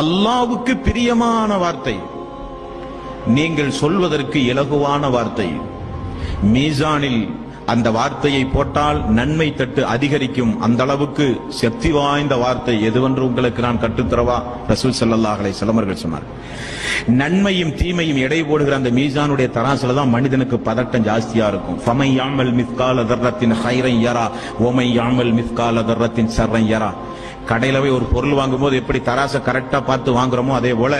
அல்லாவுக்கு பிரியமான வார்த்தை. நீங்கள் சொல்வதற்கு இலகுவான வார்த்தை. மீசானில் அந்த வார்த்தையை போட்டால் நன்மை தட்டு அதிகரிக்கும். அந்த அளவுக்கு சக்தி வாய்ந்த வார்த்தை எதுவென்று உங்களுக்கு நான் கற்றுத்தரவா? ரசூல் செல்லல்லாஹலை அலைஹி சொன்னார். நன்மையும் தீமையும் எடை போடுகிற அந்த மீசானுடைய தராசுல தான் மனிதனுக்கு பதட்டம் ஜாஸ்தியா இருக்கும். ஃபமை யாமல் மிஸ்கால தர்ரத்தின் ஹைரன் யரா ஓமை யாமல் மிஸ்கால தர்ரத்தின் சர்ரன் யரா. கடையில் போய் ஒரு பொருள் வாங்கும்போது எப்படி தராசை கரெக்டாக பார்த்து வாங்குறோமோ அதே போல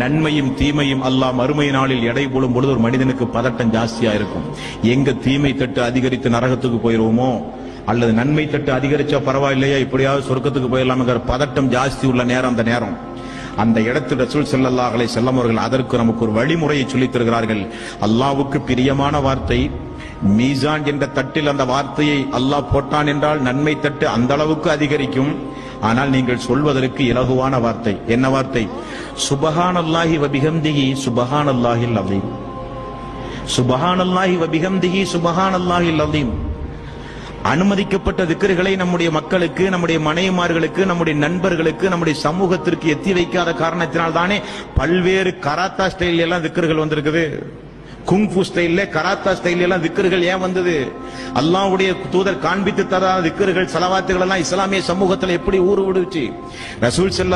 நன்மையும் தீமையும் அல்லா மறுமை நாளில் எடை போடும் பொழுது ஒரு மனிதனுக்கு பதட்டம் ஜாஸ்தியா இருக்கும். எங்க தீமை தட்டு அதிகரித்து நரகத்துக்கு போயிடுவோமோ அல்லது நன்மை தட்டு அதிகரிச்சா பரவாயில்லையா? இப்படியாவது சொர்க்கத்துக்கு போயிடலாமுங்கிற பதட்டம் ஜாஸ்தி உள்ள நேரம் அந்த நேரம். அந்த இடத்தில் ரசூல் செல்லல்லாஹலை அலைஹி அவர்கள் அதற்கு நமக்கு ஒரு வழிமுறையை சொல்லித் தருகிறார்கள். அல்லாவுக்கு பிரியமான வார்த்தை மீசான் என்ற தட்டில் அந்த வார்த்தையை அல்லாஹ் போட்டான் என்றால் நன்மை தட்டு அந்த அளவுக்கு அதிகரிக்கும். ஆனால் நீங்கள் சொல்வதற்கு இலகுவான வார்த்தை. என்ன வார்த்தை? சுபஹானல்லாஹி வபிஹம்திஹி சுபஹான் அல்லாஹி வபிகந்திகி சுபஹான் அல்லாஹி அலீம். அனுமதிக்கப்பட்ட திக்கர்களை நம்முடைய மக்களுக்கு நம்முடைய மனைவிமார்களுக்கு நம்முடைய நண்பர்களுக்கு நம்முடைய சமூகத்திற்கு எத்தி வைக்காத காரணத்தினால் தானே பல்வேறு கராத்தா ஸ்டைல் எல்லாம் திக்கர்கள் வந்திருக்குது. குங்ஃபு ஸ்டைல்ல கராத்தா ஸ்டைல் எல்லாம் திக்கர்கள் ஏன் வந்தது? அல்லாவுடைய தூதர் காண்பித்து தராத திக்கர்கள் செலவாத்துகள் எல்லாம் இஸ்லாமிய சமூகத்தில் எப்படி ஊறு விடுச்சு? ரசூல் செல்ல